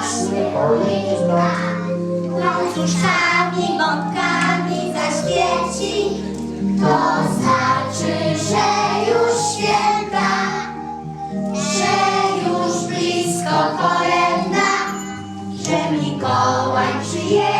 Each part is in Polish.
właśnie polina. Łańcuszkami, bombkami zaświeci, to znaczy, że już święta, że już blisko kolęda, że Mikołaj przyjedzie.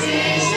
Jesus.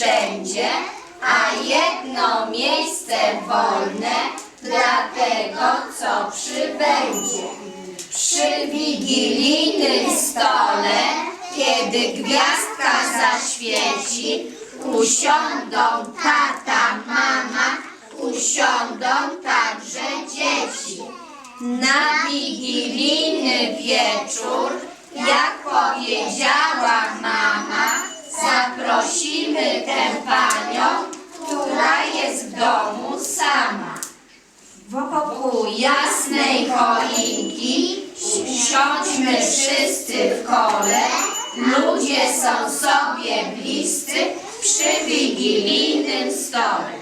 wszędzie, a jedno miejsce wolne dla tego, co przybędzie. Przy wigilijnym stole, kiedy gwiazdka zaświeci, usiądą tata, mama, usiądą także dzieci. Na wigilijny wieczór, jak powiedziała mama, zaprosimy tę panią, która jest w domu sama. Wokół jasnej choinki siądźmy wszyscy w kole, ludzie są sobie bliscy przy wigilijnym stole.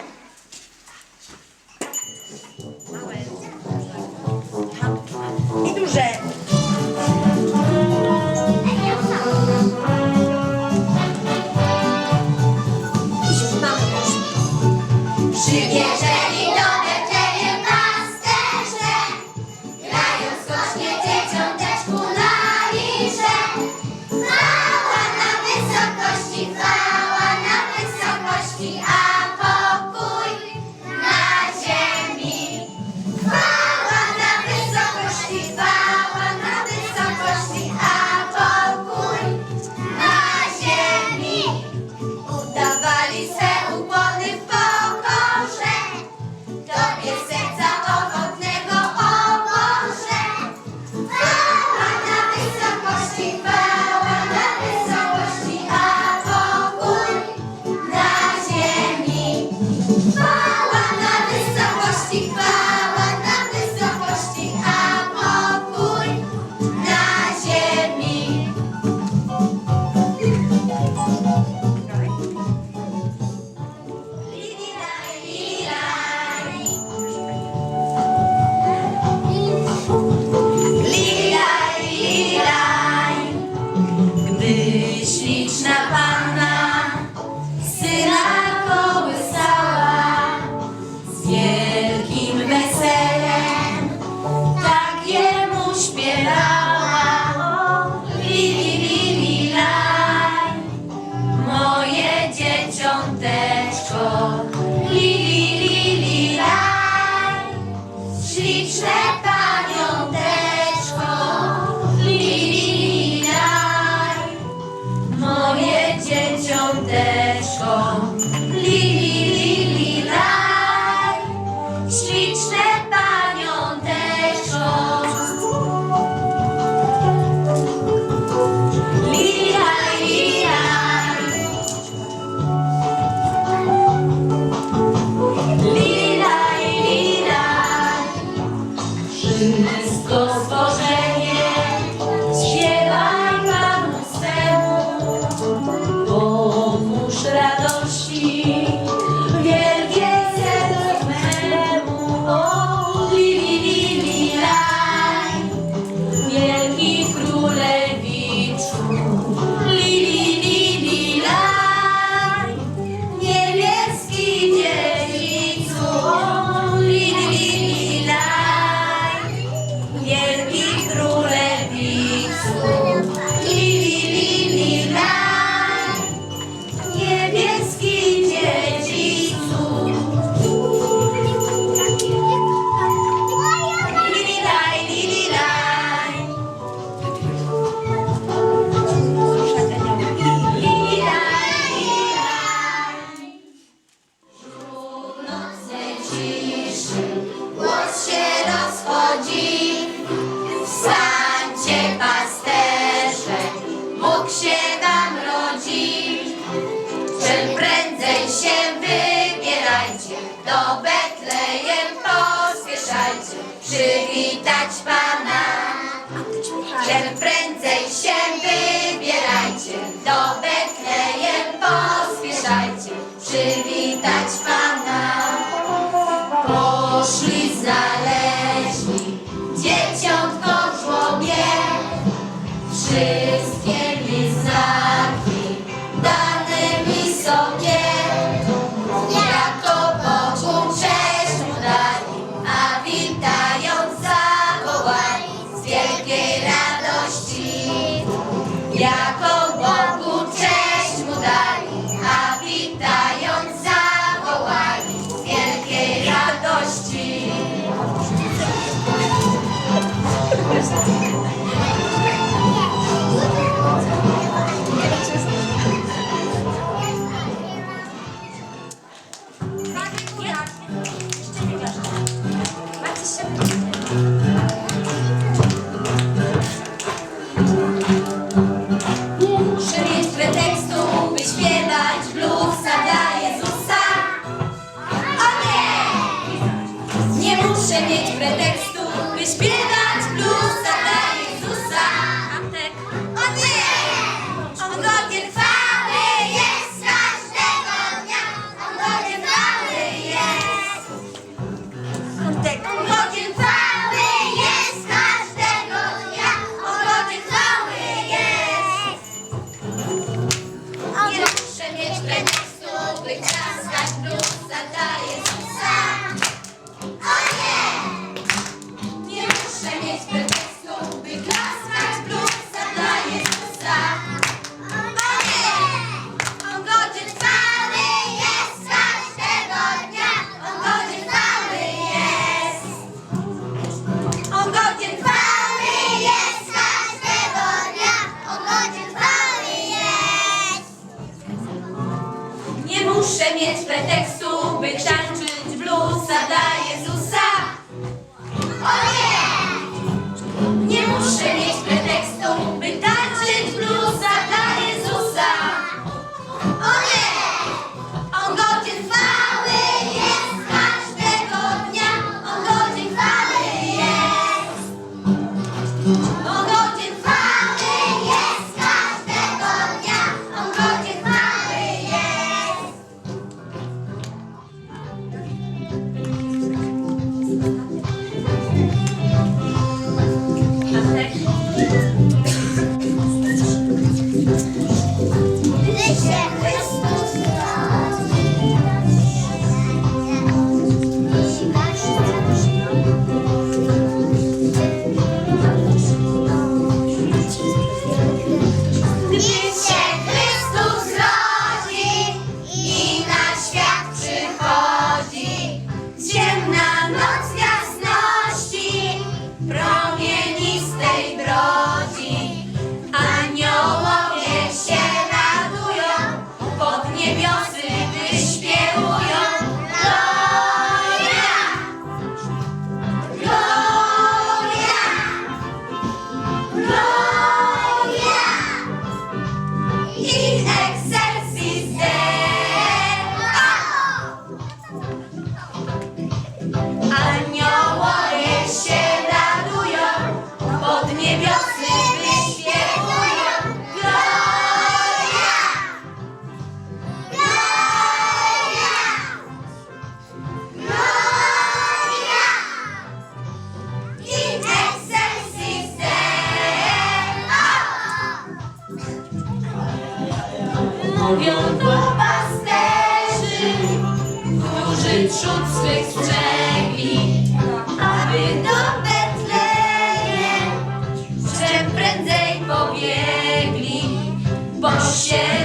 Jesus touched by pobiegli, bo się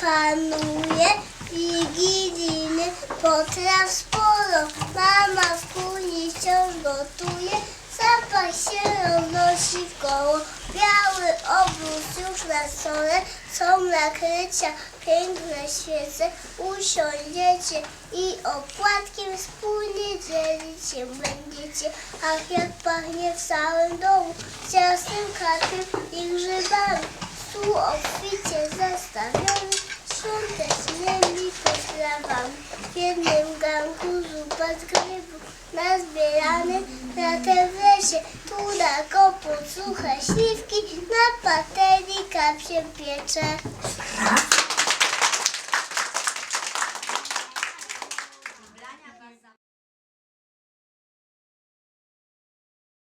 panuje, wigilijny potraw sporo, mama w kuchni wciąż gotuje, zapach się roznosi w koło, biały obóz już na stole, są nakrycia, piękne świece, usiądziecie i opłatkiem wspólnie dzielić się będziecie, ach jak pachnie w całym domu, i grzybami, stół obficie zastawiony, świątecznymi potrawami, w jednym ganku zupa z grybów, nazbierany latem w lesie, tu na koput suche śliwki, na patelni kap się piecze.